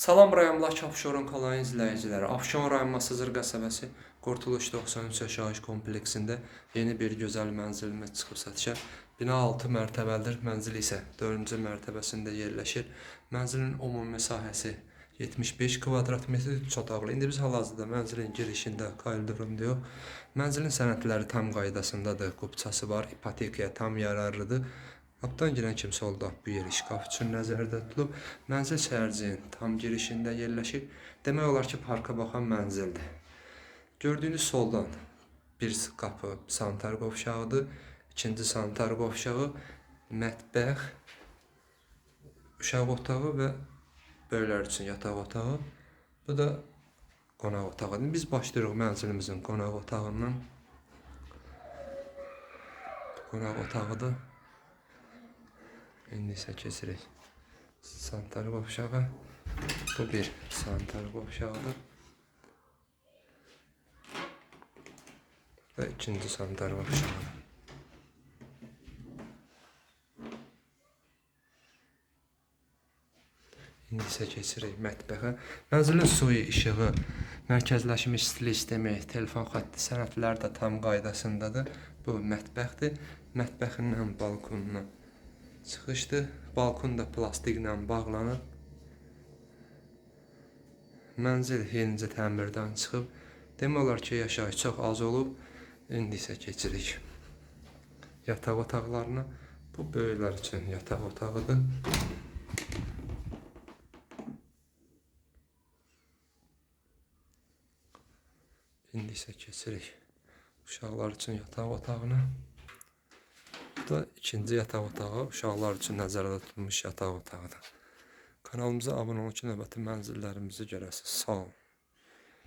Salam rayonundakı Abşeron kanalının izləyiciləri. Abşeron rayon Masazır qəsəbəsi Qurtuluş 93 yaşayış kompleksində yeni bir gözəl mənzilimiz çıxıb satışa. Bina 6 mərtəbəlidir, mənzil isə 4-cü mərtəbəsində yerləşir. Mənzilin ümumi sahəsi 75 kvadrat metr üç otaqlı. İndi biz hal-hazırda mənzilin girişində yox. Mənzilin sənədləri tam qaydasındadır. Qupçası var, ipotekaya tam yararlıdır. Qapıdan girən kim solda bu yeri şkaf üçün nəzərdə tutulub. Mənzil səhərcinin tam girişində yerləşir. Demək olar ki, parka baxan mənzildir. Gördüyünüz soldan bir qapı sanitar qovşağıdır. İkinci sanitar qovşağı, mətbəx, uşaq otağı və böyüklər üçün yataq otağı. Bu da qonaq otağıdır. Biz başlayırıq mənzilimizin qonaq otağından. Qonaq otağıdır. İndi isə keçirik. Sanitar qovşağı. Bu bir sanitar qovşağıdır. Və ikinci sanitar qovşağı. İndi isə keçirik mətbəxə. Mənzilin suyu, işığı, mərkəzləşmiş sistemi, telefon xətti, sənədlər də tam qaydasındadır. Bu mətbəxdir. Mətbəxindən balkonuna çıxışdır. Balkon da plastiklə bağlanıb. Mənzil yenicə təmirdən çıxıb. Demək olar ki, yaşayış çox az olub. İndi isə keçirik yataq otaqlarına. Bu böyüklər üçün yataq otağıdır. İndi isə keçirik uşaqlar üçün yataq otağına. Bu da ikinci yataq otağı, uşaqlar üçün nəzərdə tutulmuş yataq otağıdır. Kanalımıza abunə olun ki, növbəti mənzillərimizi görəsiniz. Sağ olun.